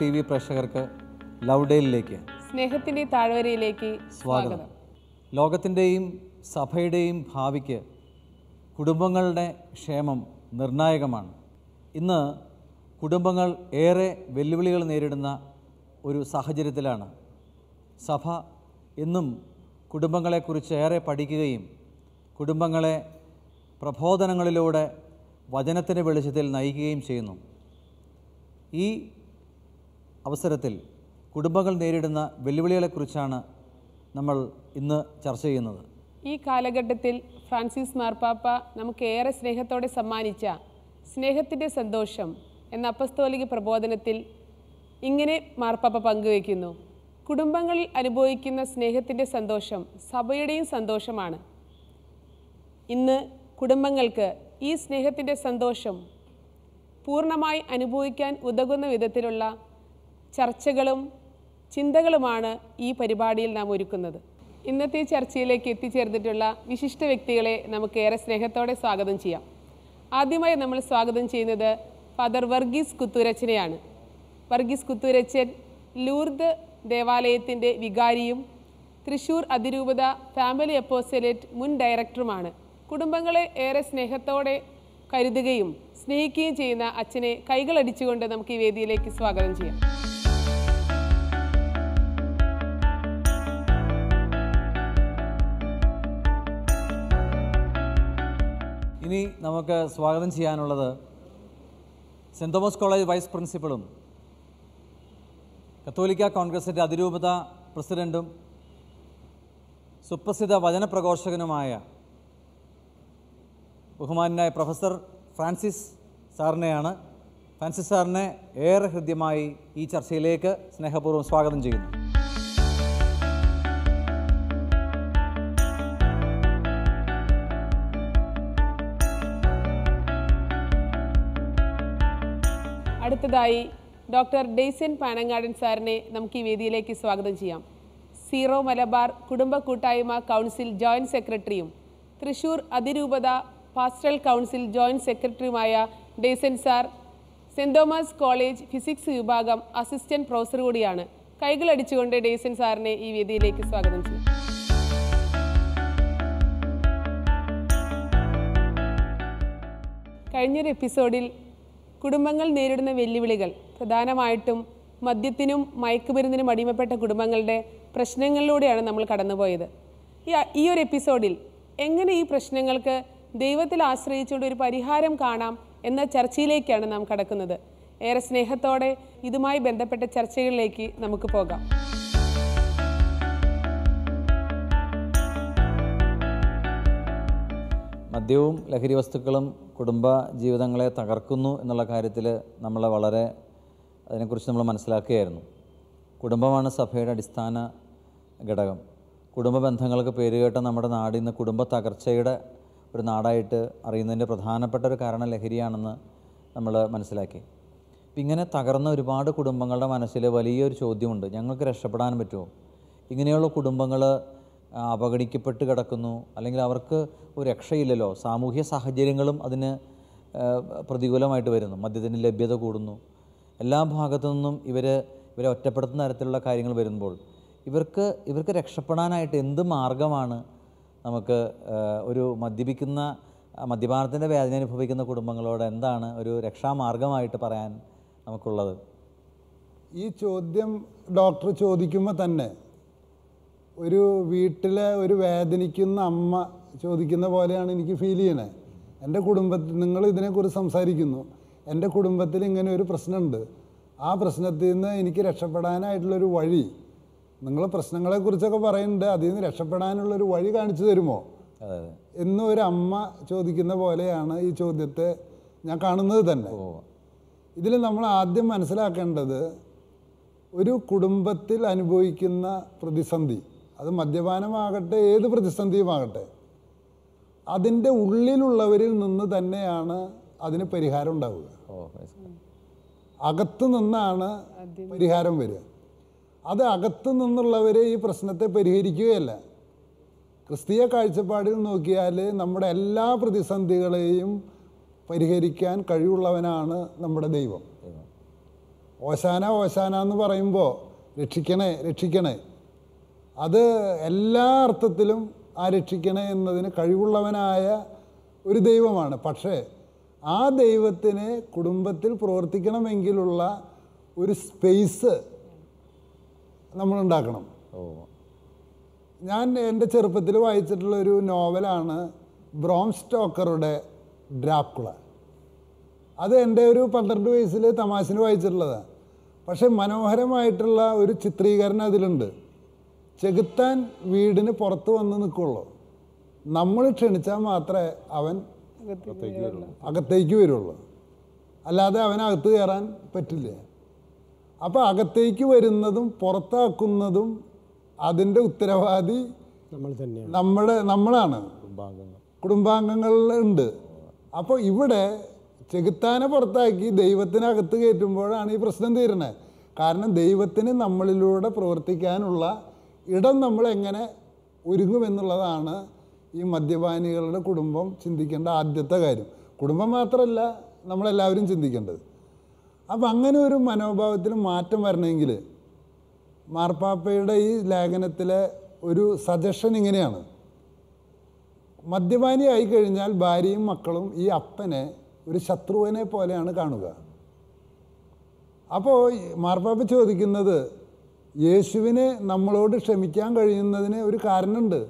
T V പ്രേക്ഷകർക്ക് ലൗഡേലിലേക്ക് സ്നേഹത്തിന്റെ താഴ്വരയിലേക്ക് സ്വാഗതം. ലോകത്തിന്റെയും സഭയുടെയും ഭാവിക്ക് കുടുംബങ്ങളുടെ ക്ഷേമം നിർണായകമാണ്. ഇന്ന് കുടുംബങ്ങൾ ഏറെ വെല്ലുവിളികൾ നേരിടുന്ന ഒരു സാഹചര്യത്തിലാണ്. സഭ എന്നും കുടുംബങ്ങളെക്കുറിച്ച് ഏറെ പഠിക്കുകയും കുടുംബങ്ങളെ പ്രബോധനങ്ങളിലൂടെ വചനത്തിന്റെ വെളിച്ചത്തിൽ നയിക്കുകയും ചെയ്യുന്നു. ഈ അവസരത്തിൽ കുടുംബങ്ങൾ നേരിടുന്ന വെല്ലുവിളികളെക്കുറിച്ചാണ് നമ്മൾ ഇന്ന് ചർച്ച ചെയ്യുന്നത്. ഈ കാലഘട്ടത്തിൽ ഫ്രാൻസിസ് മാർപ്പാപ്പ നമുക്ക് ഏറെ സ്നേഹത്തോടെ സമ്മാനിച്ച സ്നേഹത്തിന്റെ സന്തോഷം എന്ന അപ്പസ്തോലിക പ്രബോധനത്തിൽ ഇങ്ങനെ മാർപ്പാപ്പ പങ്കുവയ്ക്കുന്നു. കുടുംബങ്ങളിൽ അനുഭവിക്കുന്ന സ്നേഹത്തിന്റെ സന്തോഷം സഭയുടെയും സന്തോഷമാണ്. ഇന്ന് കുടുംബങ്ങൾക്ക് ഈ സ്നേഹത്തിന്റെ സന്തോഷം പൂർണമായി അനുഭവിക്കാൻ ഉതകുന്ന വിധത്തിലുള്ള ചർച്ചകളും ചിന്തകളുമാണ് ഈ പരിപാടിയിൽ നാം ഒരുക്കുന്നത്. ഇന്നത്തെ ചർച്ചയിലേക്ക് എത്തിച്ചേർന്നിട്ടുള്ള വിശിഷ്ട വ്യക്തികളെ നമുക്ക് ഏറെ സ്നേഹത്തോടെ സ്വാഗതം ചെയ്യാം. ആദ്യമായി നമ്മൾ സ്വാഗതം ചെയ്യുന്നത് ഫാദർ വർഗീസ് കുത്തൂരച്ചനെയാണ്. വർഗീസ് കുത്തൂരച്ചൻ ലൂർദ് ദേവാലയത്തിന്റെ വികാരിയും തൃശൂർ അതിരൂപത ഫാമിലി അപ്പോസലേറ്റ് മുൻ ഡയറക്ടറുമാണ്. കുടുംബങ്ങളെ ഏറെ സ്നേഹത്തോടെ കരുതുകയും സ്നേഹിക്കുകയും ചെയ്യുന്ന അച്ഛനെ കൈകളടിച്ചുകൊണ്ട് നമുക്ക് ഈ വേദിയിലേക്ക് സ്വാഗതം ചെയ്യാം. ഇനി നമുക്ക് സ്വാഗതം ചെയ്യാനുള്ളത് സെന്റ് തോമസ് കോളേജ് വൈസ് പ്രിൻസിപ്പളും കത്തോലിക്ക കോൺഗ്രസിന്റെ അതിരൂപത പ്രസിഡന്റും സുപ്രസിദ്ധ വചനപ്രഘോഷകനുമായ ബഹുമാനായ പ്രൊഫസർ ഫ്രാൻസിസ് സാറിനെയാണ്. ഫ്രാൻസിസ് സാറിനെ ഏറെ ഹൃദ്യമായി ഈ ചർച്ചയിലേക്ക് സ്നേഹപൂർവം സ്വാഗതം ചെയ്യുന്നു. അടുത്തതായി ഡോക്ടർ ഡെയ്സൻ പാനങ്ങാടൻ സാറിനെ നമുക്ക് ഈ വേദിയിലേക്ക് സ്വാഗതം ചെയ്യാം. സീറോ മലബാർ കുടുംബ കൂട്ടായ്മ കൗൺസിൽ ജോയിന്റ് സെക്രട്ടറിയും തൃശൂർ അതിരൂപത പാസ്റ്റൽ കൗൺസിൽ ജോയിന്റ് സെക്രട്ടറിയുമായ Daison sir Saint Thomas college physics വിഭാഗം അസിസ്റ്റന്റ് പ്രൊഫസർ കൂടിയാണ്. കൈകളടിച്ചുകൊണ്ട് ഡെയ്സൻ സാറിനെ ഈ വേദിയിലേക്ക് സ്വാഗതം ചെയ്യും. കഴിഞ്ഞൊരു എപ്പിസോഡിൽ കുടുംബങ്ങൾ നേരിടുന്ന വെല്ലുവിളികൾ. പ്രധാനമായിട്ടും മദ്യത്തിനും മയക്കുമരുന്നിനും അടിമപ്പെട്ട കുടുംബങ്ങളുടെ പ്രശ്നങ്ങളിലൂടെയാണ് നമ്മൾ കടന്നുപോയത്. ഈ ഒരു എപ്പിസോഡിൽ എങ്ങനെ ഈ പ്രശ്നങ്ങൾക്ക് ദൈവത്തിൽ ആശ്രയിച്ചുകൊണ്ട് ഒരു പരിഹാരം കാണാം എന്ന ചർച്ചയിലേക്കാണ് നാം കടക്കുന്നത്. ഏറെ സ്നേഹത്തോടെ ഇതുമായി ബന്ധപ്പെട്ട ചർച്ചകളിലേക്ക് നമുക്ക് പോകാം. മദ്യവും ലഹരി വസ്തുക്കളും കുടുംബ ജീവിതങ്ങളെ തകർക്കുന്നു എന്നുള്ള കാര്യത്തിൽ നമ്മൾ വളരെ അതിനെക്കുറിച്ച് നമ്മൾ മനസ്സിലാക്കുകയായിരുന്നു. കുടുംബമാണ് സഭയുടെ അടിസ്ഥാന ഘടകം. കുടുംബ ബന്ധങ്ങൾക്ക് പേരുകേട്ട നമ്മുടെ നാട് ഇന്ന് കുടുംബ തകർച്ചയുടെ ഒരു നാടായിട്ട് അറിയുന്നതിന്റെ പ്രധാനപ്പെട്ട ഒരു കാരണം ലഹരിയാണെന്ന് നമ്മൾ മനസ്സിലാക്കി. അപ്പം ഇങ്ങനെ തകർന്ന ഒരുപാട് കുടുംബങ്ങളുടെ മനസ്സിൽ വലിയൊരു ചോദ്യമുണ്ട്. ഞങ്ങൾക്ക് രക്ഷപ്പെടാൻ പറ്റുമോ? ഇങ്ങനെയുള്ള കുടുംബങ്ങൾ അവഗണിക്കപ്പെട്ട് കിടക്കുന്നു. അല്ലെങ്കിൽ അവർക്ക് ഒരു രക്ഷയില്ലല്ലോ. സാമൂഹ്യ സാഹചര്യങ്ങളും അതിന് പ്രതികൂലമായിട്ട് വരുന്നു. മദ്യത്തിന് ലഭ്യത കൂടുന്നു. എല്ലാ ഭാഗത്തു നിന്നും ഇവർ ഇവരെ ഒറ്റപ്പെടുത്തുന്ന തരത്തിലുള്ള കാര്യങ്ങൾ വരുമ്പോൾ ഇവർക്ക് ഇവർക്ക് രക്ഷപ്പെടാനായിട്ട് എന്ത് മാർഗമാണ് നമുക്ക് ഒരു മദ്യപിക്കുന്ന മദ്യപാനത്തിന്റെ വേദന അനുഭവിക്കുന്ന കുടുംബങ്ങളോട് എന്താണ് ഒരു രക്ഷാമാർഗമായിട്ട് പറയാൻ നമുക്കുള്ളത്? ഈ ചോദ്യം ഡോക്ടർ ചോദിക്കുമ്പോൾ തന്നെ ഒരു വീട്ടിലെ ഒരു വേദനിക്കുന്ന അമ്മ ചോദിക്കുന്ന പോലെയാണ് എനിക്ക് ഫീൽ ചെയ്യണേ. എന്റെ കുടുംബത്തിൽ നിങ്ങൾ ഇതിനെക്കുറിച്ച് സംസാരിക്കുന്നു. എന്റെ കുടുംബത്തിൽ ഇങ്ങനെ ഒരു പ്രശ്നമുണ്ട്. ആ പ്രശ്നത്തിൽ നിന്ന് എനിക്ക് രക്ഷപ്പെടാനായിട്ടുള്ളൊരു വഴി നിങ്ങൾ പ്രശ്നങ്ങളെക്കുറിച്ചൊക്കെ പറയുന്നുണ്ട്. അതിൽ നിന്ന് രക്ഷപ്പെടാനുള്ളൊരു വഴി കാണിച്ചു തരുമോ? എന്ന് ഒരു അമ്മ ചോദിക്കുന്ന പോലെയാണ് ഈ ചോദ്യത്തെ ഞാൻ കാണുന്നത് തന്നെ. ഇതിൽ നമ്മൾ ആദ്യം മനസ്സിലാക്കേണ്ടത് ഒരു കുടുംബത്തിൽ അനുഭവിക്കുന്ന പ്രതിസന്ധി. അത് മദ്യപാനമാകട്ടെ ഏത് പ്രതിസന്ധിയുമാകട്ടെ അതിന്റെ ഉള്ളിലുള്ളവരിൽ നിന്ന് തന്നെയാണ് അതിന് പരിഹാരം ഉണ്ടാവുക. അകത്ത് നിന്നാണ് പരിഹാരം വരിക. അത് അകത്ത് നിന്നുള്ളവരെ ഈ പ്രശ്നത്തെ പരിഹരിക്കുകയല്ല. ക്രിസ്തീയ കാഴ്ചപ്പാടിൽ നോക്കിയാൽ നമ്മുടെ എല്ലാ പ്രതിസന്ധികളെയും പരിഹരിക്കാൻ കഴിവുള്ളവനാണ് നമ്മുടെ ദൈവം. ഓശാന ഓശാന എന്ന് പറയുമ്പോൾ രക്ഷിക്കണേ രക്ഷിക്കണേ. അത് എല്ലാ അർത്ഥത്തിലും ആ രക്ഷിക്കണേ എന്നതിന് കഴിവുള്ളവനായ ഒരു ദൈവമാണ്. പക്ഷേ ആ ദൈവത്തിന് കുടുംബത്തിൽ പ്രവർത്തിക്കണമെങ്കിലുള്ള ഒരു സ്പേസ് നമ്മളുണ്ടാക്കണം ഞാൻ എന്റെ ചെറുപ്പത്തിൽ വായിച്ചിട്ടുള്ള ഒരു നോവലാണ് ബ്രോം സ്റ്റോക്കറുടെ ഡ്രാക്കുള. അത് എന്റെ ഒരു പന്ത്രണ്ട് വയസ്സിൽ തമാശന് വായിച്ചിട്ടുള്ളതാണ് പക്ഷേ മനോഹരമായിട്ടുള്ള ഒരു ചിത്രീകരണം അതിലുണ്ട്. ചെകുത്താൻ വീടിന് പുറത്ത് വന്ന് നിൽക്കുള്ളൂ. നമ്മൾ ക്ഷണിച്ചാൽ മാത്രമേ അവൻ അകത്തേക്ക് വരുള്ളൂ. അല്ലാതെ അവനകത്ത് കയറാൻ പറ്റില്ല. അപ്പോൾ അകത്തേക്ക് വരുന്നതും പുറത്താക്കുന്നതും അതിന്റെ ഉത്തരവാദി നമ്മൾ തന്നെയാണ്. നമ്മുടെ നമ്മളാണ്. കുടുംബാംഗങ്ങളുണ്ട് അപ്പോൾ ഇവിടെ ചെകുത്താനെ പുറത്താക്കി ദൈവത്തിനകത്ത് കയറ്റുമ്പോഴാണ് ഈ പ്രശ്നം തീരുന്നത്. കാരണം ദൈവത്തിന് നമ്മളിലൂടെ പ്രവർത്തിക്കാനുള്ള ഇടം നമ്മൾ എങ്ങനെ ഒരുങ്ങുമെന്നുള്ളതാണ് ഈ മദ്യപാനികളുടെ കുടുംബം ചിന്തിക്കേണ്ട ആദ്യത്തെ കാര്യം. കുടുംബം മാത്രമല്ല നമ്മളെല്ലാവരും ചിന്തിക്കേണ്ടത്. അപ്പം അങ്ങനെ ഒരു മനോഭാവത്തിൽ മാറ്റം വരണമെങ്കിൽ മാർപ്പാപ്പയുടെ ഈ ലേഖനത്തിലെ ഒരു സജഷൻ ഇങ്ങനെയാണ്. മദ്യപാനി ആയി കഴിഞ്ഞാൽ ഭാര്യയും മക്കളും ഈ അപ്പനെ ഒരു ശത്രുവിനെ പോലെയാണ് കാണുക. അപ്പോൾ മാർപ്പാപ്പ ചോദിക്കുന്നത് യേശുവിന് നമ്മളോട് ക്ഷമിക്കാൻ കഴിയുന്നതിന് ഒരു കാരണമുണ്ട്.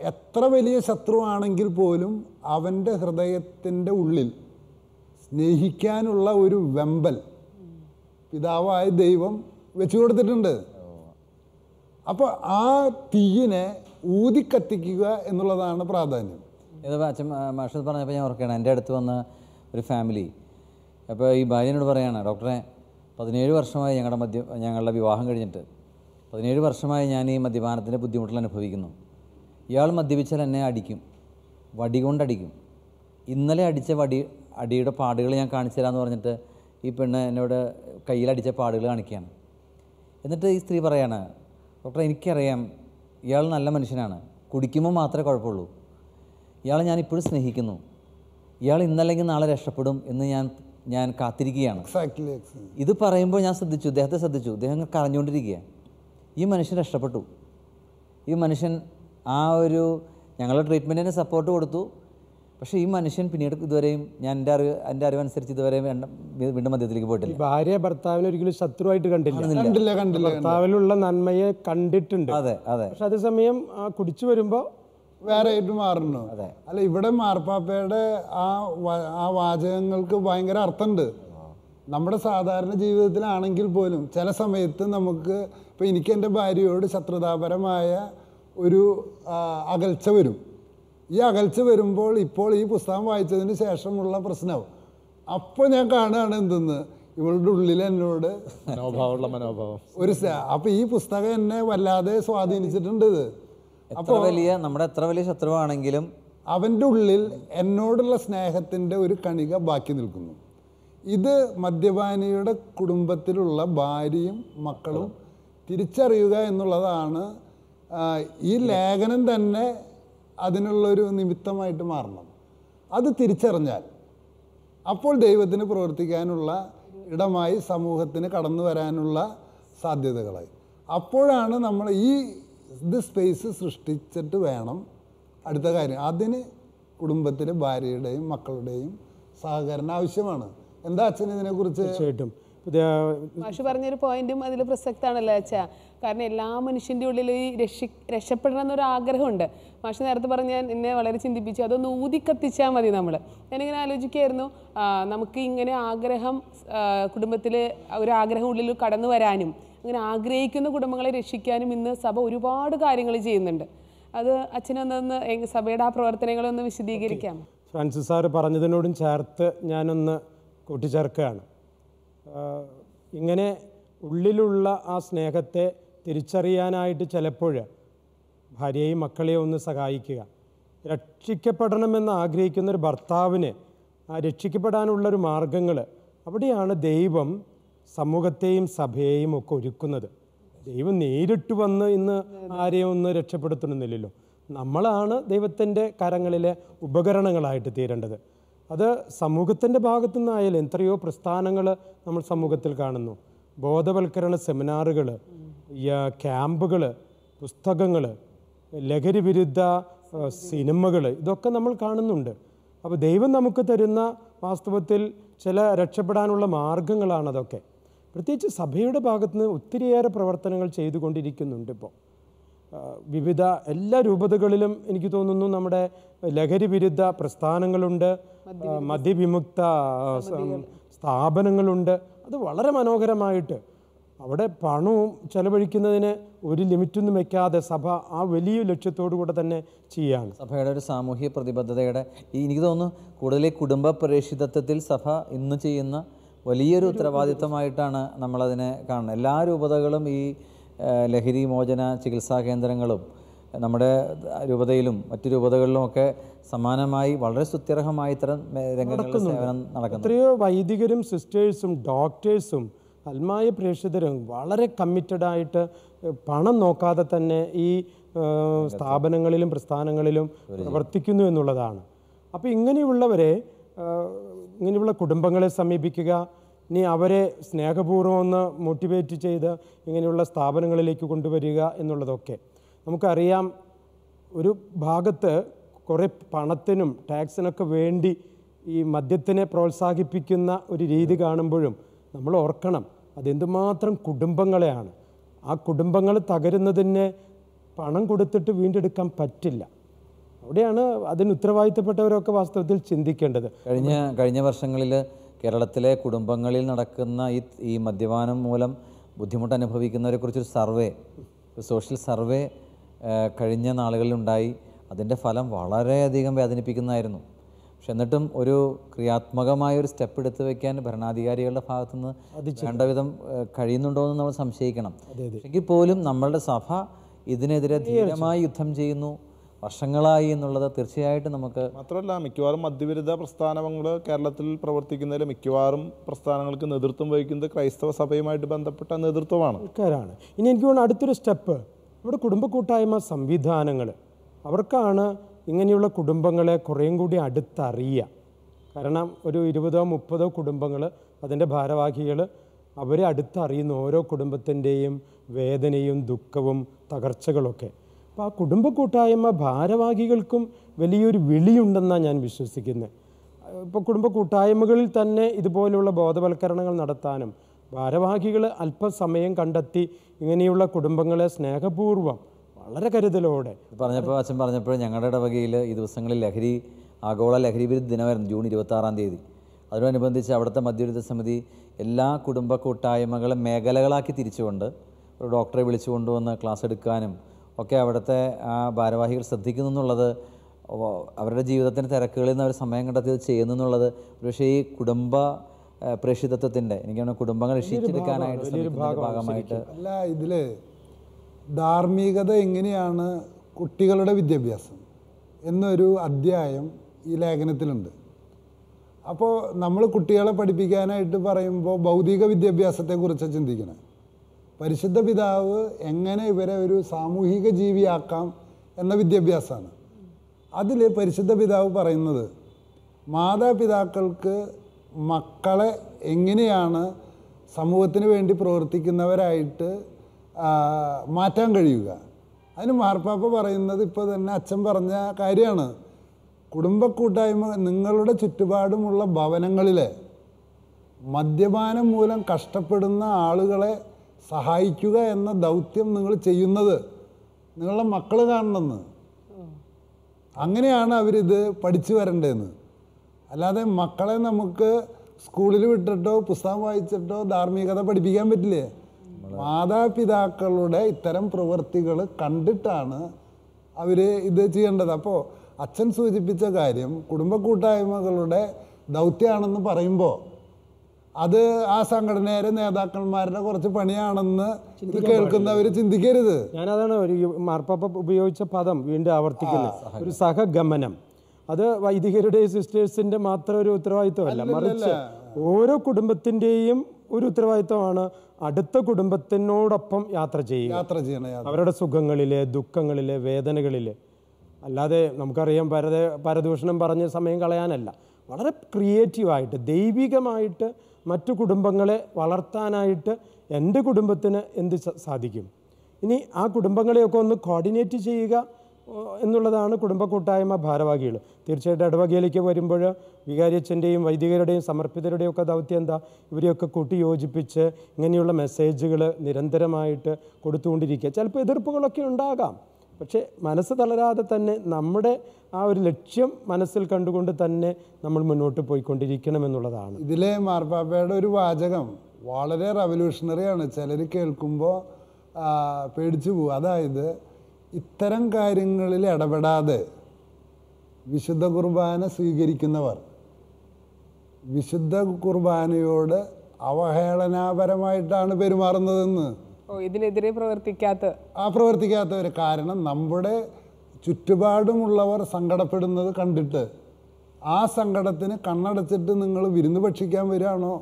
എത്ര വലിയ ശത്രുവാണെങ്കിൽ പോലും അവന്റെ ഹൃദയത്തിന്റെ ഉള്ളിൽ സ്നേഹിക്കാനുള്ള ഒരു വെമ്പൽ പിതാവായ ദൈവം വെച്ചു കൊടുത്തിട്ടുണ്ട്. അപ്പോൾ ആ തീയിനെ ഊതിക്കത്തിക്കുക എന്നുള്ളതാണ് പ്രാധാന്യം. ഇതിപ്പോൾ അച്ഛൻ മാഷത് പറഞ്ഞപ്പോൾ ഞാൻ ഓർക്കുകയാണ് എന്റെ അടുത്ത് വന്ന ഒരു ഫാമിലി. അപ്പോൾ ഈ ഭാര്യനോട് പറയുകയാണ് ഡോക്ടറെ പതിനേഴ് വർഷമായി ഞങ്ങളുടെ മദ്യ ഞങ്ങളുടെ വിവാഹം കഴിഞ്ഞിട്ട് പതിനേഴ് വർഷമായി ഞാൻ ഈ മദ്യപാനത്തിന്റെ ബുദ്ധിമുട്ടുകൾ അനുഭവിക്കുന്നു. ഇയാൾ മദ്യപിച്ചാൽ എന്നെ അടിക്കും വടി കൊണ്ടടിക്കും. ഇന്നലെ അടിച്ച വടി അടിയുടെ പാടുകൾ ഞാൻ കാണിച്ചു തരാമെന്ന് പറഞ്ഞിട്ട് ഈ പെണ്ണ് എന്നോട് കയ്യിലടിച്ച പാടുകൾ കാണിക്കുകയാണ്. എന്നിട്ട് ഈ സ്ത്രീ പറയാണ് ഡോക്ടർ എനിക്കറിയാം ഇയാൾ നല്ല മനുഷ്യനാണ് കുടിക്കുമ്പോൾ മാത്രമേ കുഴപ്പമുള്ളൂ. ഇയാളെ ഞാൻ ഇപ്പോഴും സ്നേഹിക്കുന്നു. ഇയാൾ ഇന്നല്ലെങ്കിൽ നാളെ രക്ഷപ്പെടും എന്ന് ഞാൻ ഞാൻ കാത്തിരിക്കുകയാണ്. ഇത് പറയുമ്പോൾ ഞാൻ ശ്രദ്ധിച്ചു അദ്ദേഹത്തെ ശ്രദ്ധിച്ചു. അദ്ദേഹം കരഞ്ഞുകൊണ്ടിരിക്കുകയാണ് ഈ മനുഷ്യൻ രക്ഷപ്പെട്ടു. ഈ മനുഷ്യൻ ആ ഒരു ഞങ്ങളുടെ ട്രീറ്റ്മെന്റിന് സപ്പോർട്ട് കൊടുത്തു. പക്ഷേ ഈ മനുഷ്യൻ പിന്നീട് ഇതുവരെയും ഞാൻ എന്റെ അറിവ് എന്റെ അറിവനുസരിച്ച് ഇതുവരെയും വീണ്ടും മധ്യത്തിലേക്ക് മദ്യത്തിലേക്ക് പോയിട്ടില്ല. ഭാര്യ ഭർത്താവിനെ ഒരിക്കലും ശത്രുവായിട്ട് കണ്ടില്ല. കണ്ടില്ല. കണ്ടില്ല ഭർത്താവിലുള്ള നന്മയെ കണ്ടിട്ടുണ്ട്. അതെ അതെ. പക്ഷെ അതേസമയം കുടിച്ചു വരുമ്പോൾ വേറെ ആയിട്ട് മാറുന്നു അല്ല ഇവിടെ മാർപ്പാപ്പയുടെ ആ വ- ആ വാചകങ്ങൾക്ക് ഭയങ്കര അർത്ഥമുണ്ട്. നമ്മുടെ സാധാരണ ജീവിതത്തിലാണെങ്കിൽ പോലും ചില സമയത്ത് നമുക്ക് ഇപ്പം എനിക്ക് എന്റെ ഭാര്യയോട് ശത്രുതാപരമായ ഒരു അകൽച്ച വരും. ഈ അകൽച്ച വരുമ്പോൾ ഇപ്പോൾ ഈ പുസ്തകം വായിച്ചതിന് ശേഷമുള്ള പ്രശ്നവും അപ്പോൾ ഞാൻ കാണുകയാണ് എന്തെന്ന്. ഇവളുടെ ഉള്ളിൽ എന്നോട് മനോഭാവമുള്ള മനോഭാവം. ഒരു അപ്പൊ ഈ പുസ്തകം എന്നെ വല്ലാതെ സ്വാധീനിച്ചിട്ടുണ്ട് ഇത്. എത്ര വലിയ നമ്മുടെ എത്ര വലിയ ശത്രുവാണെങ്കിലും അവന്റെ ഉള്ളിൽ എന്നോടുള്ള സ്നേഹത്തിന്റെ ഒരു കണിക ബാക്കി നിൽക്കുന്നു. ഇത് മദ്യപാനിയുടെ കുടുംബത്തിലുള്ള ഭാര്യയും മക്കളും തിരിച്ചറിയുക എന്നുള്ളതാണ് ഈ ലേഖനം തന്നെ അതിനുള്ളൊരു നിമിത്തമായിട്ട് മാറണം. അത് തിരിച്ചറിഞ്ഞാൽ അപ്പോൾ ദൈവത്തിന് പ്രവർത്തിക്കാനുള്ള ഇടമായി സമൂഹത്തിന് കടന്നു വരാനുള്ള സാധ്യതകളായി അപ്പോഴാണ് നമ്മൾ ഈ ഇത് സ്പേസ് സൃഷ്ടിച്ചിട്ട് വേണം. അടുത്ത കാര്യം അതിന് കുടുംബത്തിലെ ഭാര്യയുടെയും മക്കളുടെയും സഹകരണം ആവശ്യമാണ്. എന്താ അച്ഛൻ ഇതിനെക്കുറിച്ച് തീർച്ചയായിട്ടും. മാഷ് പറഞ്ഞൊരു പോയിന്റും അതിൽ പ്രസക്താണല്ലോ അച്ഛാ. കാരണം എല്ലാ മനുഷ്യന്റെ ഉള്ളിൽ ഈ രക്ഷി രക്ഷപ്പെടണം എന്നൊരു ആഗ്രഹമുണ്ട്. മാഷ് നേരത്തെ പറഞ്ഞ എന്നെ വളരെ ചിന്തിപ്പിച്ചു. അതൊന്ന് ഊതിക്കത്തിച്ചാൽ മതി നമ്മൾ ഞാനിങ്ങനെ ആലോചിക്കായിരുന്നു നമുക്ക് ഇങ്ങനെ ആഗ്രഹം കുടുംബത്തിൽ ഒരു ആഗ്രഹം ഉള്ളിൽ കടന്നു വരാനും അങ്ങനെ ആഗ്രഹിക്കുന്ന കുടുംബങ്ങളെ രക്ഷിക്കാനും ഇന്ന് സഭ ഒരുപാട് കാര്യങ്ങൾ ചെയ്യുന്നുണ്ട്. അത് അച്ഛനൊന്നൊന്ന് സഭയുടെ ആ പ്രവർത്തനങ്ങളൊന്ന് വിശദീകരിക്കാം. ഫ്രാൻസിസ് സാർ പറഞ്ഞതിനോടും ചേർത്ത് ഞാനൊന്ന് കൂട്ടിച്ചേർക്കുകയാണ്. ഇങ്ങനെ ഉള്ളിലുള്ള ആ സ്നേഹത്തെ തിരിച്ചറിയാനായിട്ട് ചിലപ്പോൾ ഭാര്യയെയും മക്കളെയും ഒന്ന് സഹായിക്കുക. രക്ഷിക്കപ്പെടണമെന്ന് ആഗ്രഹിക്കുന്ന ഒരു ഭർത്താവിന് ആ രക്ഷിക്കപ്പെടാനുള്ളൊരു മാർഗങ്ങൾ അവിടെയാണ് ദൈവം സമൂഹത്തെയും സഭയെയും ഒക്കെ ഒരുക്കുന്നത്. ദൈവം നേരിട്ട് വന്ന് ഇന്ന് ആരെയും ഒന്ന് രക്ഷപ്പെടുത്തണമെന്നില്ലല്ലോ നമ്മളാണ് ദൈവത്തിന്റെ കരങ്ങളിലെ ഉപകരണങ്ങളായിട്ട് തീരേണ്ടത്. അത് സമൂഹത്തിന്റെ ഭാഗത്തു നിന്നായാലും എത്രയോ പ്രസ്ഥാനങ്ങൾ നമ്മൾ സമൂഹത്തിൽ കാണുന്നു. ബോധവൽക്കരണ സെമിനാറുകൾ ക്യാമ്പുകൾ പുസ്തകങ്ങൾ ലഹരി വിരുദ്ധ സിനിമകൾ ഇതൊക്കെ നമ്മൾ കാണുന്നുണ്ട്. അപ്പോൾ ദൈവം നമുക്ക് തരുന്ന വാസ്തവത്തിൽ ചില രക്ഷപ്പെടാനുള്ള മാർഗങ്ങളാണ് അതൊക്കെ പ്രത്യേകിച്ച് സഭയുടെ ഭാഗത്തുനിന്ന് ഒത്തിരിയേറെ പ്രവർത്തനങ്ങൾ ചെയ്തുകൊണ്ടിരിക്കുന്നുണ്ട് ഇപ്പോൾ. വിവിധ എല്ലാ രൂപതകളിലും എനിക്ക് തോന്നുന്നു നമ്മുടെ ലഹരി വിരുദ്ധ പ്രസ്ഥാനങ്ങളുണ്ട് മദ്യവിമുക്ത സ്ഥാപനങ്ങളുണ്ട്. അത് വളരെ മനോഹരമായിട്ട് അവിടെ പണവും ചെലവഴിക്കുന്നതിന് ഒരു ലിമിറ്റൊന്നും വെക്കാതെ സഭ ആ വലിയ ലക്ഷ്യത്തോടു കൂടെ തന്നെ ചെയ്യാണ് സഭയുടെ ഒരു സാമൂഹ്യ പ്രതിബദ്ധതയുടെ എനിക്ക് തോന്നുന്നു കൂടുതൽ കുടുംബ പ്രേഷിതത്വത്തിൽ സഭ ഇന്ന് ചെയ്യുന്ന വലിയൊരു ഉത്തരവാദിത്തമായിട്ടാണ് നമ്മളതിനെ കാണുന്നത്. എല്ലാ രൂപതകളും ഈ ലഹരി മോചന ചികിത്സാ കേന്ദ്രങ്ങളും നമ്മുടെ രൂപതയിലും മറ്റു രൂപതകളിലുമൊക്കെ സമാനമായി വളരെ സുത്യർഹമായി ഇത്തരം രംഗങ്ങൾ രംഗങ്ങളിൽ സേവനം നടക്കുന്നു എത്രയോ വൈദികരും സിസ്റ്റേഴ്സും ഡോക്ടേഴ്സും അൽമായ പ്രേക്ഷിതരും വളരെ കമ്മിറ്റഡായിട്ട് പണം നോക്കാതെ തന്നെ ഈ സ്ഥാപനങ്ങളിലും പ്രസ്ഥാനങ്ങളിലും പ്രവർത്തിക്കുന്നു എന്നുള്ളതാണ്. അപ്പോൾ ഇങ്ങനെയുള്ളവരെ ഇങ്ങനെയുള്ള കുടുംബങ്ങളെ സമീപിക്കുക ഇനി അവരെ സ്നേഹപൂർവം ഒന്ന് മോട്ടിവേറ്റ് ചെയ്ത് ഇങ്ങനെയുള്ള സ്ഥാപനങ്ങളിലേക്ക് കൊണ്ടുവരിക എന്നുള്ളതൊക്കെ. നമുക്കറിയാം ഒരു ഭാഗത്ത് കുറേ പണത്തിനും ടാക്സിനൊക്കെ വേണ്ടി ഈ മദ്യത്തിനെ പ്രോത്സാഹിപ്പിക്കുന്ന ഒരു രീതി കാണുമ്പോഴും നമ്മൾ ഓർക്കണം അതെന്തുമാത്രം കുടുംബങ്ങളെയാണ്. ആ കുടുംബങ്ങൾ തകരുന്നതിന് പണം കൊടുത്തിട്ട് വീണ്ടെടുക്കാൻ പറ്റില്ല. അവിടെയാണ് അതിന് ഉത്തരവാദിത്തപ്പെട്ടവരൊക്കെ വാസ്തവത്തിൽ ചിന്തിക്കേണ്ടത്. കഴിഞ്ഞ കഴിഞ്ഞ വർഷങ്ങളിൽ കേരളത്തിലെ കുടുംബങ്ങളിൽ നടക്കുന്ന ഈ ഈ മദ്യപാനം മൂലം ബുദ്ധിമുട്ട് അനുഭവിക്കുന്നവരെ കുറിച്ചൊരു സർവേ സോഷ്യൽ സർവേ കഴിഞ്ഞ കഴിഞ്ഞ നാളുകളിലുണ്ടായി. അതിന്റെ ഫലം വളരെയധികം വേദനിപ്പിക്കുന്നതായിരുന്നു. പക്ഷെ എന്നിട്ടും ഒരു ക്രിയാത്മകമായ ഒരു സ്റ്റെപ്പ് എടുത്തു വെക്കാൻ ഭരണാധികാരികളുടെ ഭാഗത്തുനിന്ന് വേണ്ട വിധം കഴിയുന്നുണ്ടോ എന്ന് നമ്മൾ സംശയിക്കണം. എങ്കിൽ പോലും നമ്മളുടെ സഭ ഇതിനെതിരെ ധീരമായി യുദ്ധം ചെയ്യുന്നു. വർഷങ്ങളായി എന്നുള്ളത് തീർച്ചയായിട്ടും നമുക്ക് മാത്രമല്ല മിക്കവാറും മദ്യവിരുദ്ധ പ്രസ്ഥാനങ്ങൾ കേരളത്തിൽ പ്രവർത്തിക്കുന്നതിൽ മിക്കവാറും പ്രസ്ഥാനങ്ങൾക്ക് നേതൃത്വം വഹിക്കുന്നത് ക്രൈസ്തവ സഭയുമായിട്ട് ബന്ധപ്പെട്ട നേതൃത്വമാണ്. ആൾക്കാരാണ്. ഇനി എനിക്ക് തോന്നുന്നു അടുത്തൊരു സ്റ്റെപ്പ് ഇവിടെ കുടുംബ കൂട്ടായ്മ സംവിധാനങ്ങൾ. അവർക്കാണ് ഇങ്ങനെയുള്ള കുടുംബങ്ങളെ കുറേയും കൂടി അടുത്തറിയുക. കാരണം ഒരു ഇരുപതോ മുപ്പതോ കുടുംബങ്ങൾ അതിന്റെ ഭാരവാഹികൾ അവരെ അടുത്തറിയുന്ന ഓരോ കുടുംബത്തിന്റെയും വേദനയും ദുഃഖവും തകർച്ചകളൊക്കെ. അപ്പോൾ ആ കുടുംബ കൂട്ടായ്മ ഭാരവാഹികൾക്കും വലിയൊരു വിളിയുണ്ടെന്നാണ് ഞാൻ വിശ്വസിക്കുന്നത്. ഇപ്പോൾ കുടുംബ കൂട്ടായ്മകളിൽ തന്നെ ഇതുപോലുള്ള ബോധവൽക്കരണങ്ങൾ നടത്താനും ഭാരവാഹികൾ അല്പസമയം കണ്ടെത്തി ഇങ്ങനെയുള്ള കുടുംബങ്ങളെ സ്നേഹപൂർവം വളരെ കരുതലോടെ. പറഞ്ഞപ്പോൾ അച്ഛൻ പറഞ്ഞപ്പോൾ ഞങ്ങളുടെ ഇടവകയിൽ ഈ ദിവസങ്ങളിൽ ലഹരി ആഗോള ലഹരി വിരുദ്ധ ദിനമായിരുന്നു ജൂൺ ഇരുപത്താറാം തീയതി. അതിനോടനുബന്ധിച്ച് അവിടുത്തെ മദ്യവിരുദ്ധ സമിതി എല്ലാ കുടുംബ കൂട്ടായ്മകളും മേഖലകളാക്കി തിരിച്ചുകൊണ്ട് ഒരു ഡോക്ടറെ വിളിച്ചു കൊണ്ടുവന്ന് ക്ലാസ് എടുക്കാനും ഒക്കെ അവിടുത്തെ ആ ഭാരവാഹികൾ ശ്രദ്ധിക്കുന്നു എന്നുള്ളത് അവരുടെ ജീവിതത്തിന്റെ തിരക്കുകളിൽ നിന്ന് അവർ സമയം കണ്ടെത്തി ഇത് ചെയ്യുന്നു എന്നുള്ളത് പക്ഷേ ഈ കുടുംബ പ്രേക്ഷിതത്വത്തിന്റെ പ്രേഷിതത്വത്തിന്റെ എനിക്ക് തോന്നുന്നു കുടുംബങ്ങൾ രക്ഷിച്ചെടുക്കാനായിട്ട് ഭാഗമായിട്ട് അല്ല ഇതിൽ ധാർമ്മികത എങ്ങനെയാണ് കുട്ടികളുടെ വിദ്യാഭ്യാസം എന്നൊരു അധ്യായം ഈ ലേഖനത്തിലുണ്ട്. അപ്പോൾ നമ്മൾ കുട്ടികളെ പഠിപ്പിക്കാനായിട്ട് പറയുമ്പോൾ ഭൗതിക വിദ്യാഭ്യാസത്തെക്കുറിച്ച് ചിന്തിക്കണം? പരിശുദ്ധ പിതാവ് എങ്ങനെ ഇവരെ ഒരു സാമൂഹിക ജീവിയാക്കാം എന്ന വിദ്യാഭ്യാസമാണ്. അതിൽ പരിശുദ്ധ പിതാവ് പറയുന്നത് മാതാപിതാക്കൾക്ക് മക്കളെ എങ്ങനെയാണ് സമൂഹത്തിന് വേണ്ടി പ്രവർത്തിക്കുന്നവരായിട്ട് മാറ്റാൻ കഴിയുക? അതിന് മാർപ്പാപ്പ പറയുന്നത് ഇപ്പോൾ തന്നെ അച്ഛൻ പറഞ്ഞ കാര്യമാണ്. കുടുംബ കൂട്ടായ്മ നിങ്ങളുടെ ചുറ്റുപാടുമുള്ള ഭവനങ്ങളിൽ മദ്യപാനം മൂലം കഷ്ടപ്പെടുന്ന ആളുകളെ സഹായിക്കുക എന്ന ദൗത്യം നിങ്ങൾ ചെയ്യുന്നത് നിങ്ങളുടെ മക്കൾ കാണണമെന്ന്. അങ്ങനെയാണ് അവരിത് പഠിച്ചു വരേണ്ടതെന്ന്. അല്ലാതെ മക്കളെ നമുക്ക് സ്കൂളിൽ വിട്ടിട്ടോ പുസ്തകം വായിച്ചിട്ടോ ധാർമ്മികത പഠിപ്പിക്കാൻ പറ്റില്ലേ? മാതാപിതാക്കളുടെ ഇത്തരം പ്രവൃത്തികൾ കണ്ടിട്ടാണ് അവർ ഇത് ചെയ്യേണ്ടത്. അപ്പോൾ അച്ഛൻ സൂചിപ്പിച്ച കാര്യം കുടുംബ കൂട്ടായ്മകളുടെ ദൗത്യമാണെന്ന് പറയുമ്പോൾ അത് ആ സംഘടനയുടെ നേതാക്കന്മാരുടെ കുറച്ച് പണിയാണെന്ന് ഇത് കേൾക്കുന്നവർ ചിന്തിക്കരുത്. ഞാനതാണ് ഒരു മാർപ്പാപ്പ ഉപയോഗിച്ച പദം വീണ്ടും ആവർത്തിക്കുന്നത്. ഒരു സഹഗമനം. അത് വൈദികരുടെ സിസ്റ്റേഴ്സിന്റെ മാത്രം ഒരു ഉത്തരവാദിത്വമല്ല മറിച്ച് ഓരോ കുടുംബത്തിന്റെയും ഒരു ഉത്തരവാദിത്വമാണ് അടുത്ത കുടുംബത്തിനോടൊപ്പം യാത്ര ചെയ്യുക. യാത്ര ചെയ്യണം അവരുടെ സുഖങ്ങളിലെ ദുഃഖങ്ങളിലെ വേദനകളിലെ. അല്ലാതെ നമുക്കറിയാം പരദേ പരദൂഷണം പറഞ്ഞ് സമയം കളയാനല്ല. വളരെ ക്രിയേറ്റീവായിട്ട് ദൈവികമായിട്ട് മറ്റു കുടുംബങ്ങളെ വളർത്താനായിട്ട് എന്റെ കുടുംബത്തിന് എന്ത് സാധിക്കും? ഇനി ആ കുടുംബങ്ങളെയൊക്കെ ഒന്ന് കോർഡിനേറ്റ് ചെയ്യുക എന്നുള്ളതാണ് കുടുംബ കൂട്ടായ്മ ഭാരവാഹികൾ തീർച്ചയായിട്ടും ഇടവകയിലേക്ക് വരുമ്പോൾ വികാരിയച്ഛന്റെയും വൈദികരുടെയും സമർപ്പിതരുടെയും ഒക്കെ ദൗത്യം എന്താ? ഇവരെയൊക്കെ കൂട്ടി യോജിപ്പിച്ച് ഇങ്ങനെയുള്ള മെസ്സേജുകൾ നിരന്തരമായിട്ട് കൊടുത്തുകൊണ്ടിരിക്കുക. ചിലപ്പോൾ എതിർപ്പുകളൊക്കെ ഉണ്ടാകാം. പക്ഷേ മനസ്സ് തളരാതെ തന്നെ നമ്മുടെ ആ ഒരു ലക്ഷ്യം മനസ്സിൽ കണ്ടുകൊണ്ട് തന്നെ നമ്മൾ മുന്നോട്ട് പോയിക്കൊണ്ടിരിക്കണം എന്നുള്ളതാണ്. ഇതിലെ മാർപ്പാപ്പയുടെ ഒരു വാചകം വളരെ റവല്യൂഷണറിയാണ് ചിലർ കേൾക്കുമ്പോൾ പേടിച്ചു പോകും. അതായത് ഇത്തരം കാര്യങ്ങളിൽ ഇടപെടാതെ വിശുദ്ധ കുർബാന സ്വീകരിക്കുന്നവർ വിശുദ്ധ കുർബാനയോട് അവഹേളനാപരമായിട്ടാണ് പെരുമാറുന്നതെന്ന് ഇതിനെതിരെ പ്രവർത്തിക്കാത്ത ആ പ്രവർത്തിക്കാത്ത ഒരു കാരണം നമ്മുടെ ചുറ്റുപാടുമുള്ളവർ സങ്കടപ്പെടുന്നത് കണ്ടിട്ട് ആ സങ്കടത്തിന് കണ്ണടച്ചിട്ട് നിങ്ങൾ വിരുന്ന് ഭക്ഷിക്കാൻ വരികയാണോ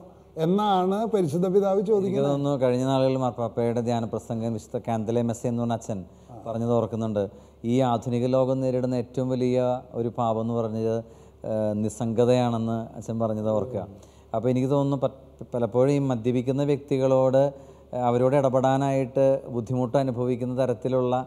എന്നാണ് പരിശുദ്ധ പിതാവ് ചോദിക്കുന്നത്. തോന്നുന്നു കഴിഞ്ഞ നാളുകളിൽ മാർപ്പാപ്പയുടെ ധ്യാന പ്രസംഗം വിശുദ്ധ കാന്തലെ മെസ്സി എന്ന് പറഞ്ഞ അച്ഛൻ പറഞ്ഞത് ഓർക്കുന്നുണ്ട്. ഈ ആധുനിക ലോകം നേരിടുന്ന ഏറ്റവും വലിയ ഒരു പാപം എന്ന് പറഞ്ഞത് നിസ്സംഗതയാണെന്ന് അച്ഛൻ പറഞ്ഞത് ഓർക്കുക. അപ്പോൾ എനിക്ക് തോന്നുന്നു പലപ്പോഴും ഈ മദ്യപിക്കുന്ന വ്യക്തികളോട് അവരോട് ഇടപെടാനായിട്ട് ബുദ്ധിമുട്ട് അനുഭവിക്കുന്ന തരത്തിലുള്ള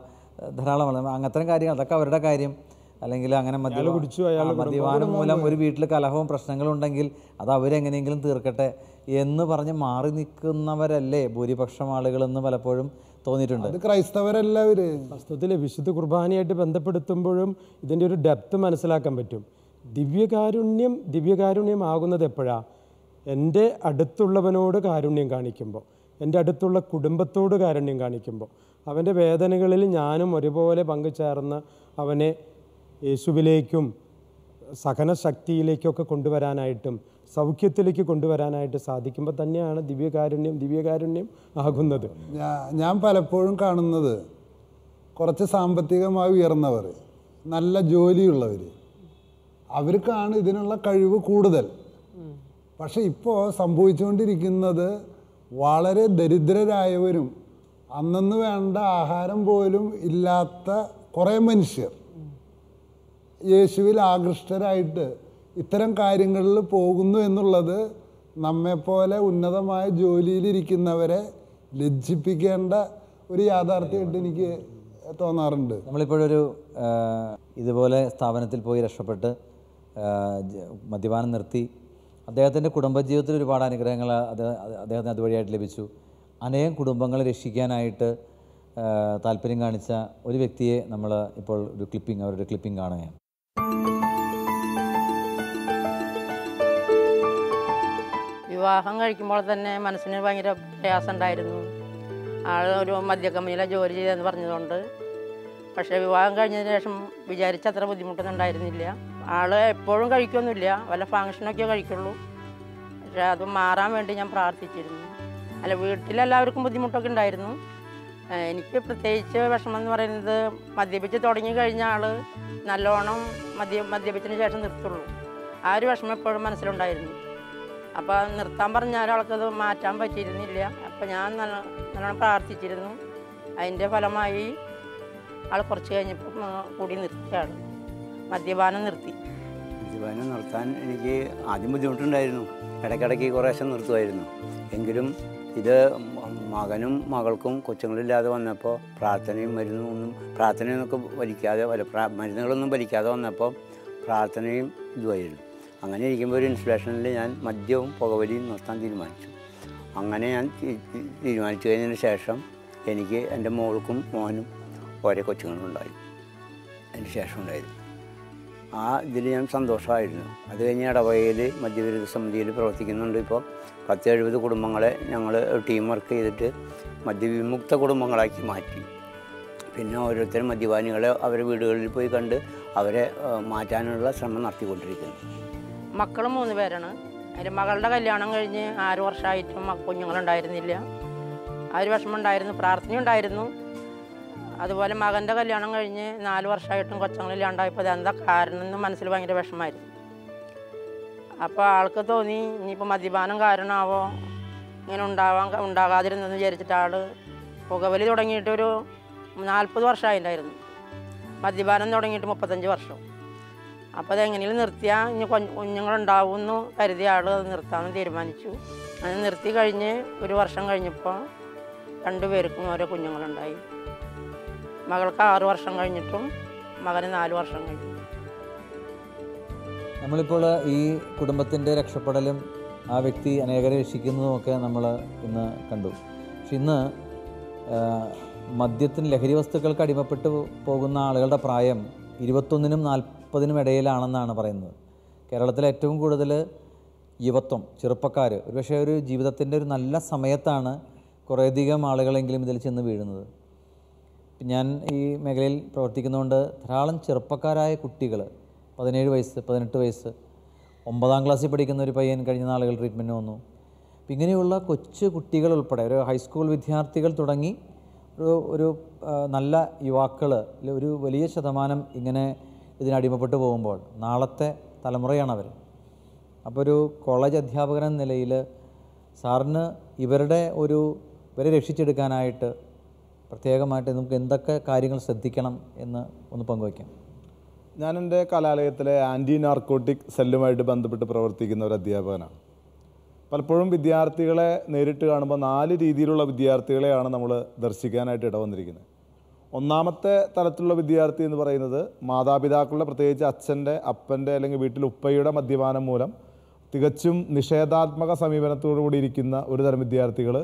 ധാരാളം അങ്ങനത്തെ കാര്യങ്ങൾ അതൊക്കെ അവരുടെ കാര്യം. അല്ലെങ്കിൽ അങ്ങനെ മദ്യ കുടിച്ചു, ആ, മദ്യപാനം മൂലം ഒരു വീട്ടിൽ കലഹവും പ്രശ്നങ്ങളും ഉണ്ടെങ്കിൽ അത് അവരെങ്ങനെയെങ്കിലും തീർക്കട്ടെ എന്ന് പറഞ്ഞ് മാറി നിൽക്കുന്നവരല്ലേ ഭൂരിപക്ഷം ആളുകളെന്ന് പലപ്പോഴും തോന്നിയിട്ടുണ്ട്. അത് ക്രൈസ്തവരെല്ലാവര്. വസ്തുത്തിൽ വിശുദ്ധ കുർബാനയായിട്ട് ബന്ധപ്പെടുത്തുമ്പോഴും ഇതിന്റെ ഒരു ഡെപ്ത് മനസ്സിലാക്കാൻ പറ്റും. ദിവ്യകാരുണ്യം ദിവ്യകാരുണ്യമാകുന്നത് എപ്പോഴാണ് എന്റെ അടുത്തുള്ളവനോട് കാരുണ്യം കാണിക്കുമ്പോൾ. എന്റെ അടുത്തുള്ള കുടുംബത്തോട് കാരുണ്യം കാണിക്കുമ്പോൾ അവന്റെ വേദനകളിൽ ഞാനും ഒരുപോലെ പങ്കുചേർന്ന് അവനെ യേശുവിലേക്കും സഹനശക്തിയിലേക്കൊക്കെ കൊണ്ടുവരാനായിട്ടും സൗഖ്യത്തിലേക്ക് കൊണ്ടുവരാനായിട്ട് സാധിക്കുമ്പോൾ തന്നെയാണ് ദിവ്യകാരുണ്യം ദിവ്യകാരുണ്യം ആകുന്നത്. ഞാൻ പലപ്പോഴും കാണുന്നത് കുറച്ച് സാമ്പത്തികമായി ഉയർന്നവർ നല്ല ജോലിയുള്ളവർ. അവർക്കാണ് ഇതിനുള്ള കഴിവ് കൂടുതൽ. പക്ഷെ ഇപ്പോൾ സംഭവിച്ചുകൊണ്ടിരിക്കുന്നത് വളരെ ദരിദ്രരായവരും അന്നന്ന് വേണ്ട ആഹാരം പോലും ഇല്ലാത്ത കുറേ മനുഷ്യർ യേശുവിൽ ആകൃഷ്ടരായിട്ട് ഇത്തരം കാര്യങ്ങളിൽ പോകുന്നു എന്നുള്ളത് നമ്മെപ്പോലെ ഉന്നതമായ ജോലിയിലിരിക്കുന്നവരെ ലജ്ജിപ്പിക്കേണ്ട ഒരു യാഥാർത്ഥ്യമായിട്ട് എനിക്ക് തോന്നാറുണ്ട്. നമ്മളിപ്പോഴൊരു ഇതുപോലെ സ്ഥാപനത്തിൽ പോയി രക്ഷപ്പെട്ട് മദ്യപാനം നിർത്തി അദ്ദേഹത്തിന്റെ കുടുംബജീവിതത്തിൽ ഒരുപാട് അനുഗ്രഹങ്ങൾ അദ്ദേഹത്തിന് അതുവഴിയായിട്ട് ലഭിച്ചു. അനേകം കുടുംബങ്ങളെ രക്ഷിക്കാനായിട്ട് താല്പര്യം കാണിച്ച ഒരു വ്യക്തിയെ നമ്മൾ ഇപ്പോൾ ഒരു ക്ലിപ്പിംഗ് അവരുടെ ക്ലിപ്പിംഗ് കാണുകയാണ്. വിവാഹം കഴിക്കുമ്പോൾ തന്നെ മനസ്സിന് ഭയങ്കര പ്രയാസം ഉണ്ടായിരുന്നു. ആൾ ഒരു മദ്യക്കമ്പനിയിലെ ജോലി ചെയ്തെന്ന് പറഞ്ഞതുകൊണ്ട്. പക്ഷേ വിവാഹം കഴിഞ്ഞതിന് ശേഷം വിചാരിച്ച അത്ര ബുദ്ധിമുട്ടൊന്നും ഉണ്ടായിരുന്നില്ല. ആൾ എപ്പോഴും കഴിക്കൊന്നുമില്ല. വല്ല ഫങ്ഷനൊക്കെ കഴിക്കുള്ളൂ. പക്ഷെ അത് മാറാൻ വേണ്ടി ഞാൻ പ്രാർത്ഥിച്ചിരുന്നു. അല്ല വീട്ടിലെല്ലാവർക്കും ബുദ്ധിമുട്ടൊക്കെ ഉണ്ടായിരുന്നു. എനിക്ക് പ്രത്യേകിച്ച് വിഷമം എന്ന് പറയുന്നത് മദ്യപിച്ച് തുടങ്ങി കഴിഞ്ഞ ആൾ നല്ലോണം മദ്യ മദ്യപിച്ചതിന് ശേഷം നിർത്തുള്ളൂ. ആ ഒരു വിഷമം എപ്പോഴും മനസ്സിലുണ്ടായിരുന്നു. അപ്പോൾ നിർത്താൻ പറഞ്ഞ ആൾക്കത് മാറ്റാൻ പറ്റിയിരുന്നില്ല. അപ്പോൾ ഞാൻ നല്ല നല്ലോണം പ്രാർത്ഥിച്ചിരുന്നു. അതിന്റെ ഫലമായി ആൾ കുറച്ച് കഴിഞ്ഞപ്പോൾ കൂടി നിർത്തിയാണ് മദ്യപാനം നിർത്തി. മദ്യപാനം നിർത്താൻ എനിക്ക് ആദ്യം ബുദ്ധിമുട്ടുണ്ടായിരുന്നു. ഇടയ്ക്കിടയ്ക്ക് കുറേശ്ശെ നിർത്തുമായിരുന്നു. എങ്കിലും ഇത് മകനും മകൾക്കും കൊച്ചുങ്ങളില്ലാതെ വന്നപ്പോൾ പ്രാർത്ഥനയും മരുന്നും ഒന്നും പ്രാർത്ഥനയൊന്നൊക്കെ വലിക്കാതെ മരുന്നുകളൊന്നും വലിക്കാതെ വന്നപ്പോൾ പ്രാർത്ഥനയും ഇതുമായിരുന്നു. അങ്ങനെ ഇരിക്കുമ്പോൾ ഒരു ഇൻസ്പിറേഷനിൽ ഞാൻ മദ്യവും പുകവലിയും നിർത്താൻ തീരുമാനിച്ചു. അങ്ങനെ ഞാൻ തീരുമാനിച്ചു കഴിഞ്ഞതിന് ശേഷം എനിക്ക് എന്റെ മോൾക്കും മോനും ഓരോ കൊച്ചുങ്ങളുണ്ടായി. അതിന് ശേഷം ഉണ്ടായിരുന്നു. ആ ഇതിൽ ഞാൻ സന്തോഷമായിരുന്നു. അത് കഴിഞ്ഞ് ഇടവകയിൽ മധ്യവിരുദ്ധ സമിതിയിൽ പ്രവർത്തിക്കുന്നുണ്ട് ഇപ്പോൾ പത്ത് എഴുപത് കുടുംബങ്ങളെ ഞങ്ങൾ ടീം വർക്ക് ചെയ്തിട്ട് മദ്യവിമുക്ത കുടുംബങ്ങളാക്കി മാറ്റി. പിന്നെ ഓരോരുത്തരും മദ്യപാനികളെ അവരെ വീടുകളിൽ പോയി കണ്ട് അവരെ മാറ്റാനുള്ള ശ്രമം നടത്തിക്കൊണ്ടിരിക്കുന്നു. മക്കൾ മൂന്ന് പേരാണ്. അതിന്റെ മകളുടെ കല്യാണം കഴിഞ്ഞ് ആറ് വർഷമായിട്ടും കുഞ്ഞുങ്ങളുണ്ടായിരുന്നില്ല. ആ ഒരു വിഷമം ഉണ്ടായിരുന്നു പ്രാർത്ഥന ഉണ്ടായിരുന്നു. അതുപോലെ മകന്റെ കല്യാണം കഴിഞ്ഞ് നാല് വർഷമായിട്ടും കൊച്ചങ്ങളില്ലാണ്ടായപ്പോൾ അതെന്താ കാരണം എന്ന് മനസ്സിൽ ഭയങ്കര വിഷമമായിരുന്നു. അപ്പോൾ ആൾക്ക് തോന്നി ഇനിയിപ്പോൾ മദ്യപാനം കാരണമാവോ? ഇങ്ങനെ ഉണ്ടാവാൻ ഉണ്ടാകാതിരുന്നെന്ന് വിചാരിച്ചിട്ട് ആൾ പുകവലി തുടങ്ങിയിട്ട് ഒരു നാൽപ്പത് വർഷമായിട്ടുണ്ടായിരുന്നു. മദ്യപാനം തുടങ്ങിയിട്ട് മുപ്പത്തഞ്ച് വർഷം. അപ്പോൾ അതെങ്ങനെയും നിർത്തിയാൽ ഇനി കുഞ്ഞുങ്ങളുണ്ടാവും കുഞ്ഞുങ്ങളുണ്ടാവുമെന്ന് കരുതിയ ആൾ അത് നിർത്താമെന്ന് തീരുമാനിച്ചു. അങ്ങനെ നിർത്തി കഴിഞ്ഞ് ഒരു വർഷം കഴിഞ്ഞപ്പോൾ രണ്ടുപേർക്കും ഓരോ കുഞ്ഞുങ്ങളുണ്ടായി. മകൾക്ക് ആറ് വർഷം കഴിഞ്ഞിട്ടും മകന് നാല് വർഷം കഴിഞ്ഞു. നമ്മളിപ്പോൾ ഈ കുടുംബത്തിന്റെ രക്ഷപ്പെടലും ആ വ്യക്തി അനേകരെ രക്ഷിക്കുന്നതുമൊക്കെ നമ്മൾ ഇന്ന് കണ്ടു. പക്ഷെ ഇന്ന് മദ്യത്തിന് ലഹരി വസ്തുക്കൾക്ക് അടിമപ്പെട്ടു പോകുന്ന ആളുകളുടെ പ്രായം ഇരുപത്തൊന്നിനും നാൽപ്പതിനും ഇടയിലാണെന്നാണ് പറയുന്നത്. കേരളത്തിലെ ഏറ്റവും കൂടുതൽ യുവത്വം ചെറുപ്പക്കാർ ഒരുപക്ഷെ ഒരു ജീവിതത്തിന്റെ ഒരു നല്ല സമയത്താണ് കുറേയധികം ആളുകളെങ്കിലും ഇതിൽ ചെന്ന് വീഴുന്നത്. ഞാൻ ഈ മേഖലയിൽ പ്രവർത്തിക്കുന്നതുകൊണ്ട് ധാരാളം ചെറുപ്പക്കാരായ കുട്ടികൾ പതിനേഴ് വയസ്സ് പതിനെട്ട് വയസ്സ് ഒമ്പതാം ക്ലാസ്സിൽ പഠിക്കുന്ന ഒരു പയ്യൻ കഴിഞ്ഞ നാളുകൾ ട്രീറ്റ്മെന്റ് വന്നു. അപ്പം ഇങ്ങനെയുള്ള കൊച്ചു കുട്ടികൾ ഉൾപ്പെടെ ഒരു ഹൈസ്കൂൾ വിദ്യാർത്ഥികൾ തുടങ്ങി ഒരു ഒരു നല്ല യുവാക്കൾ ഒരു വലിയ ശതമാനം ഇങ്ങനെ ഇതിനടിമപ്പെട്ടു പോകുമ്പോൾ നാളത്തെ തലമുറയാണ് അവർ അപ്പോൾ ഒരു കോളേജ് അധ്യാപകൻ എന്ന നിലയിൽ സാറിന് ഇവരുടെ ഒരു ഇവരെ രക്ഷിച്ചെടുക്കാനായിട്ട് പ്രത്യേകമായിട്ട് നമുക്ക് എന്തൊക്കെ കാര്യങ്ങൾ ശ്രദ്ധിക്കണം എന്ന് ഒന്ന് പങ്കുവയ്ക്കാം. ഞാൻ എന്റെ കലാലയത്തിലെ ആന്റി നാർക്കോട്ടിക് സെല്ലുമായിട്ട് ബന്ധപ്പെട്ട് പ്രവർത്തിക്കുന്ന ഒരു അധ്യാപകനാണ്. പലപ്പോഴും വിദ്യാർത്ഥികളെ നേരിട്ട് കാണുമ്പോൾ നാല് രീതിയിലുള്ള വിദ്യാർത്ഥികളെയാണ് നമ്മൾ ദർശിക്കാനായിട്ട് ഇടവന്നിരിക്കുന്നത് ഒന്നാമത്തെ തലത്തിലുള്ള വിദ്യാർത്ഥി എന്ന് പറയുന്നത് മാതാപിതാക്കളുടെ പ്രത്യേകിച്ച് അച്ഛന്റെ അപ്പന്റെ അല്ലെങ്കിൽ വീട്ടിൽ ഉപ്പയുടെ മദ്യപാനം മൂലം തികച്ചും നിഷേധാത്മക സമീപനത്തോടു കൂടി ഇരിക്കുന്ന ഒരു തരം വിദ്യാർത്ഥികൾ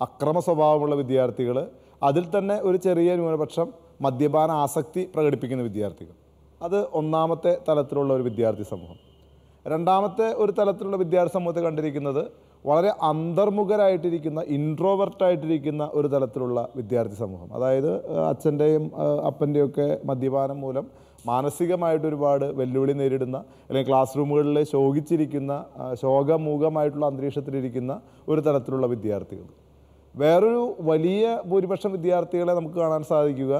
അക്രമ സ്വഭാവമുള്ള വിദ്യാർത്ഥികൾ അതിൽ തന്നെ ഒരു ചെറിയ ന്യൂനപക്ഷം മദ്യപാന ആസക്തി പ്രകടിപ്പിക്കുന്ന വിദ്യാർത്ഥികൾ. അത് ഒന്നാമത്തെ തലത്തിലുള്ള ഒരു വിദ്യാർത്ഥി സമൂഹം. രണ്ടാമത്തെ ഒരു തലത്തിലുള്ള വിദ്യാർത്ഥി സമൂഹത്തെ കണ്ടിരിക്കുന്നത് വളരെ അന്തർമുഖരായിട്ടിരിക്കുന്ന ഇൻട്രോവർട്ടായിട്ടിരിക്കുന്ന ഒരു തലത്തിലുള്ള വിദ്യാർത്ഥി സമൂഹം. അതായത് അച്ഛന്റെയും അപ്പന്റെയും ഒക്കെ മദ്യപാനം മൂലം മാനസികമായിട്ട് ഒരുപാട് വെല്ലുവിളി നേരിടുന്ന അല്ലെങ്കിൽ ക്ലാസ് റൂമുകളിൽ ശോകിച്ചിരിക്കുന്ന ശോകമൂകമായിട്ടുള്ള അന്തരീക്ഷത്തിലിരിക്കുന്ന ഒരു തരത്തിലുള്ള വിദ്യാർത്ഥികൾ. വേറൊരു വലിയ ഭൂരിപക്ഷം വിദ്യാർത്ഥികളെ നമുക്ക് കാണാൻ സാധിക്കുക.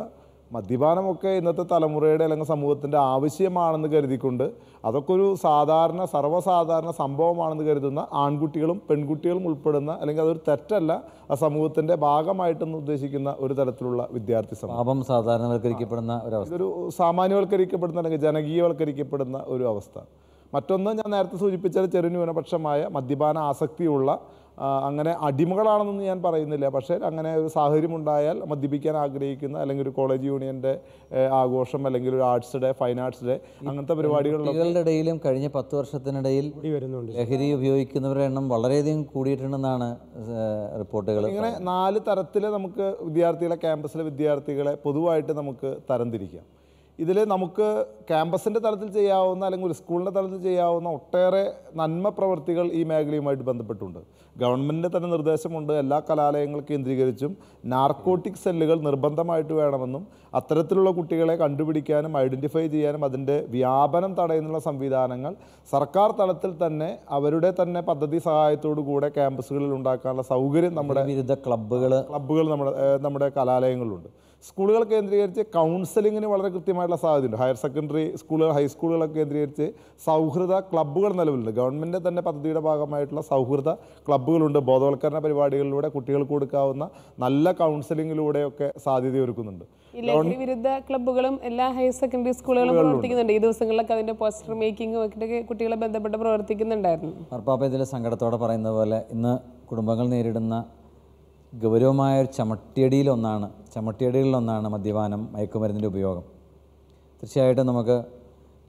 മദ്യപാനമൊക്കെ ഇന്നത്തെ തലമുറയുടെ അല്ലെങ്കിൽ സമൂഹത്തിന്റെ ആവശ്യമാണെന്ന് കരുതിക്കൊണ്ട് അതൊക്കെ ഒരു സാധാരണ സർവസാധാരണ സംഭവമാണെന്ന് കരുതുന്ന ആൺകുട്ടികളും പെൺകുട്ടികളും ഉൾപ്പെടുന്ന അല്ലെങ്കിൽ അതൊരു തെറ്റല്ല ആ സമൂഹത്തിന്റെ ഭാഗമായിട്ടെന്ന് ഉദ്ദേശിക്കുന്ന ഒരു തരത്തിലുള്ള വിദ്യാർത്ഥി സമൂഹം. സാധാരണവൽക്കരിക്കപ്പെടുന്ന സാധാരണവൽക്കരിക്കപ്പെടുന്ന അവസ്ഥ ഒരു സാമാന്യവൽക്കരിക്കപ്പെടുന്ന അല്ലെങ്കിൽ ജനകീയവൽക്കരിക്കപ്പെടുന്ന ഒരു അവസ്ഥ. മറ്റൊന്ന് ഞാൻ നേരത്തെ സൂചിപ്പിച്ച ചെറു ന്യൂനപക്ഷമായ മദ്യപാന ആസക്തിയുള്ള അങ്ങനെ അടിമകളാണെന്നൊന്നും ഞാൻ പറയുന്നില്ല. പക്ഷേ അങ്ങനെ ഒരു സാഹചര്യം ഉണ്ടായാൽ മദ്യപിക്കാൻ ആഗ്രഹിക്കുന്ന അല്ലെങ്കിൽ ഒരു കോളേജ് യൂണിയന്റെ ആഘോഷം അല്ലെങ്കിൽ ഒരു arts day fine arts day അങ്ങനത്തെ പരിപാടികളുടെ ഇടയിലും കഴിഞ്ഞ പത്ത് വർഷത്തിനിടയിൽ ലഹരി ഉപയോഗിക്കുന്നവരുടെ എണ്ണം വളരെയധികം കൂടിയിട്ടുണ്ടെന്നാണ് റിപ്പോർട്ടുകൾ ഇങ്ങനെ നാല് തരത്തിൽ നമുക്ക് വിദ്യാർത്ഥികളെ ക്യാമ്പസിലെ വിദ്യാർത്ഥികളെ പൊതുവായിട്ട് നമുക്ക് തരംതിരിക്കാം. ഇതിൽ നമുക്ക് ക്യാമ്പസിന്റെ തലത്തിൽ ചെയ്യാവുന്ന അല്ലെങ്കിൽ ഒരു സ്കൂളിന്റെ തലത്തിൽ ചെയ്യാവുന്ന ഒട്ടേറെ നന്മ പ്രവർത്തികൾ ഈ മേഖലയുമായിട്ട് ബന്ധപ്പെട്ടുണ്ട്. ഗവൺമെന്റിന്റെ തന്നെ നിർദ്ദേശമുണ്ട് എല്ലാ കലാലയങ്ങൾ കേന്ദ്രീകരിച്ചും നാർക്കോട്ടിക് സെല്ലുകൾ നിർബന്ധമായിട്ട് വേണമെന്നും അത്തരത്തിലുള്ള കുട്ടികളെ കണ്ടുപിടിക്കാനും ഐഡന്റിഫൈ ചെയ്യാനും അതിന്റെ വ്യാപനം തടയുന്നുള്ള സംവിധാനങ്ങൾ സർക്കാർ തലത്തിൽ തന്നെ അവരുടെ തന്നെ പദ്ധതി സഹായത്തോടു കൂടെ ക്യാമ്പസുകളിൽ ഉണ്ടാക്കാനുള്ള സൗകര്യം നമ്മുടെ വിരുദ്ധ ക്ലബ്ബുകൾ ക്ലബ്ബുകൾ നമ്മുടെ നമ്മുടെ കലാലയങ്ങളിലുണ്ട്. സ്കൂളുകൾ കേന്ദ്രീകരിച്ച് കൗൺസിലിങ്ങിന് വളരെ കൃത്യമായിട്ടുള്ള സാധ്യതയുണ്ട്. ഹയർ സെക്കൻഡറി സ്കൂളുകൾ ഹൈസ്കൂളുകളൊക്കെ കേന്ദ്രീകരിച്ച് സൗഹൃദ ക്ലബ്ബുകൾ നിലവിലുണ്ട്. ഗവൺമെന്റ് തന്നെ പദ്ധതിയുടെ ഭാഗമായിട്ടുള്ള സൗഹൃദ ക്ലബ്ബുകളുണ്ട്. ബോധവൽക്കരണ പരിപാടികളിലൂടെ കുട്ടികൾക്ക് കൊടുക്കാവുന്ന നല്ല കൗൺസിലിങ്ങിലൂടെയൊക്കെ സാധ്യതയൊരുക്കുന്നുണ്ട് ഒരുക്കുന്നുണ്ട്. ലഹരി വിരുദ്ധ ക്ലബ്ബുകളും എല്ലാ ഹയർ സെക്കൻഡറി സ്കൂളുകളും പ്രവർത്തിക്കുന്നുണ്ട്. ഈ ദിവസങ്ങളിലൊക്കെ അതിന്റെ പോസ്റ്റർ മേക്കിങ്ങും ഒക്കെ കുട്ടികളെ ബന്ധപ്പെട്ട് പ്രവർത്തിക്കുന്നുണ്ടായിരുന്നു. അർപ്പാപ്പ ഇതിൽ സങ്കടത്തോടെ പറയുന്നത് പോലെ ഇന്ന് കുടുംബങ്ങൾ നേരിടുന്ന ഗൗരവമായ ഒരു ചമട്ടിയടിയിലൊന്നാണ് ചമട്ടിയടികളിലൊന്നാണ് മദ്യപാനം മയക്കുമരുന്നിന്റെ ഉപയോഗം. തീർച്ചയായിട്ടും നമുക്ക്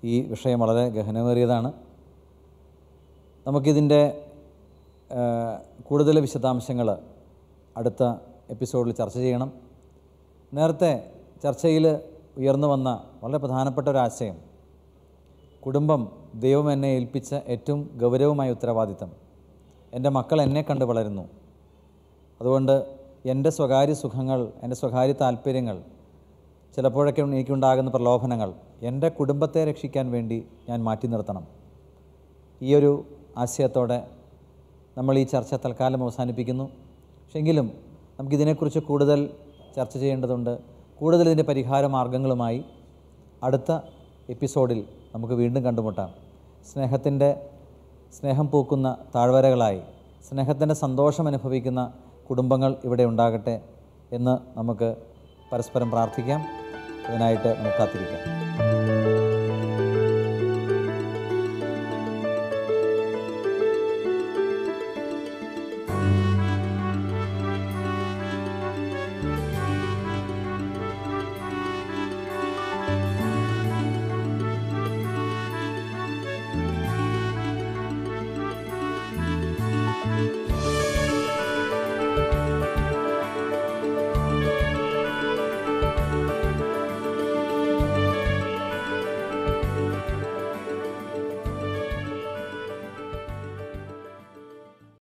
ഈ വിഷയം വളരെ ഗഹനമേറിയതാണ്. നമുക്കിതിന്റെ കൂടുതൽ വിശദാംശങ്ങൾ അടുത്ത എപ്പിസോഡിൽ ചർച്ച ചെയ്യണം. നേരത്തെ ചർച്ചയിൽ ഉയർന്നു വന്ന വളരെ പ്രധാനപ്പെട്ട ഒരാശയം കുടുംബം ദൈവം എന്നെ ഏൽപ്പിച്ച ഏറ്റവും ഗൗരവമായ ഉത്തരവാദിത്തം. എന്റെ മക്കൾ എന്നെ കണ്ട് വളരുന്നു. അതുകൊണ്ട് എന്റെ സ്വകാര്യ സുഖങ്ങൾ എന്റെ സ്വകാര്യ താല്പര്യങ്ങൾ ചിലപ്പോഴൊക്കെ എനിക്കുണ്ടാകുന്ന പ്രലോഭനങ്ങൾ എന്റെ കുടുംബത്തെ രക്ഷിക്കാൻ വേണ്ടി ഞാൻ മാറ്റി നിർത്തണം. ഈ ഒരു ആശയത്തോടെ നമ്മൾ ഈ ചർച്ച തൽക്കാലം അവസാനിപ്പിക്കുന്നു. പക്ഷെങ്കിലും നമുക്കിതിനെക്കുറിച്ച് കൂടുതൽ ചർച്ച ചെയ്യേണ്ടതുണ്ട്. കൂടുതൽ ഇതിന്റെ പരിഹാര മാർഗങ്ങളുമായി അടുത്ത എപ്പിസോഡിൽ നമുക്ക് വീണ്ടും കണ്ടുമുട്ടാം. സ്നേഹത്തിന്റെ സ്നേഹം പൂക്കുന്ന താഴ്വരകളായി സ്നേഹത്തിന്റെ സന്തോഷം അനുഭവിക്കുന്ന കുടുംബങ്ങൾ ഇവിടെ ഉണ്ടാകട്ടെ എന്ന് നമുക്ക് പരസ്പരം പ്രാർത്ഥിക്കാം. അതിനായിട്ട് നമുക്ക് കാത്തിരിക്കാം.